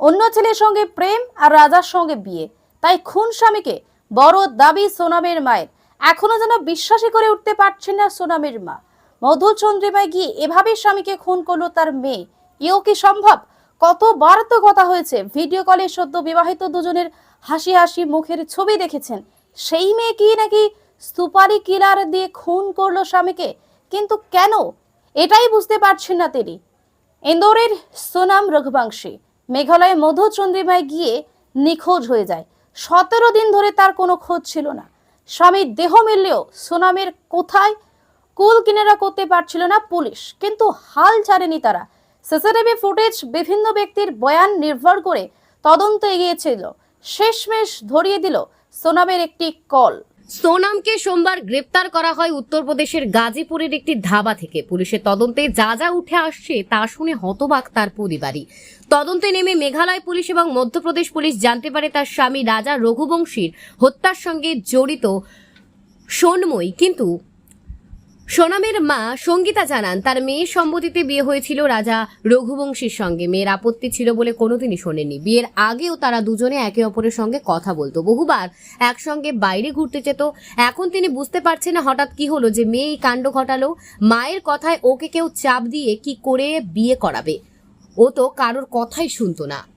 অন্য ছেলের সঙ্গে প্রেম আর রাজার সঙ্গে বিয়ে। তাই খুন স্বামীকে বড় দাবি সোনামের মায়ের। এখনও যেন বিশ্বাসই করে উঠতে পারছেন না সোনামের মা। মধুচন্দ্রিমায় গিয়ে এভাবে স্বামীকে খুন করল তার মেয়ে। এও কি সম্ভব? কতবার তো কথা হয়েছে। ভিডিও কলে সদ্য বিবাহিত দুজনের হাসি হাসি মুখের ছবি দেখেছেন। সেই মেয়ে কি নাকি সুপারি কিলার দিয়ে খুন করল স্বামীকে? কিন্তু কেন? এটাই বুঝতে পারছেন না তিনি। ইন্দোরের সোনাম রঘুবংশী। মেঘালয়ে মধুচন্দ্রিমায় গিয়ে নিখোঁজ হয়ে যায়। সতেরো দিন ধরে তার কোনো খোঁজ ছিল না। স্বামীর দেহ মিললেও সোনামের কোথায় কুল কিনারা করতে পারছিল না পুলিশ, কিন্তু হাল ছাড়েনি তারা। সিসিটিভি ফুটেজ বিভিন্ন ব্যক্তির বয়ান নির্ভর করে তদন্ত এগিয়েছিল শেষমেশ ধরিয়ে দিল সোনামের একটি কল। সোনামকে সোমবার গ্রেপ্তার করা হয় উত্তরপ্রদেশের গাজীপুরের একটি ধাবা থেকে। পুলিশের তদন্তে যা যা উঠে আসছে তা শুনে হতবাক তার পরিবারই। তদন্তে নেমে মেঘালয় পুলিশ এবং মধ্যপ্রদেশ পুলিশ জানতে পারে তার স্বামী রাজা রঘুবংশীর হত্যার সঙ্গে জড়িত সোনময়ী। কিন্তু সোনামের মা সঙ্গীতা জানান, তার মেয়ের সম্মতিতে বিয়ে হয়েছিল রাজা রঘুবংশীর সঙ্গে। মেয়ের আপত্তি ছিল বলে কোনোদিনই শোনেনি বিয়ের আগেও তারা দুজনে একে অপরের সঙ্গে কথা বলতো। বহুবার একসঙ্গে বাইরে ঘুরতে যেত। এখন তিনি বুঝতে পারছেন না হঠাৎ কি হলো যে মেয়ে কাণ্ড ঘটালো। মায়ের কথায় ওকে কেউ চাপ দিয়ে কি করে বিয়ে করাবে? ও তো কারোর কথাই শুনতো না।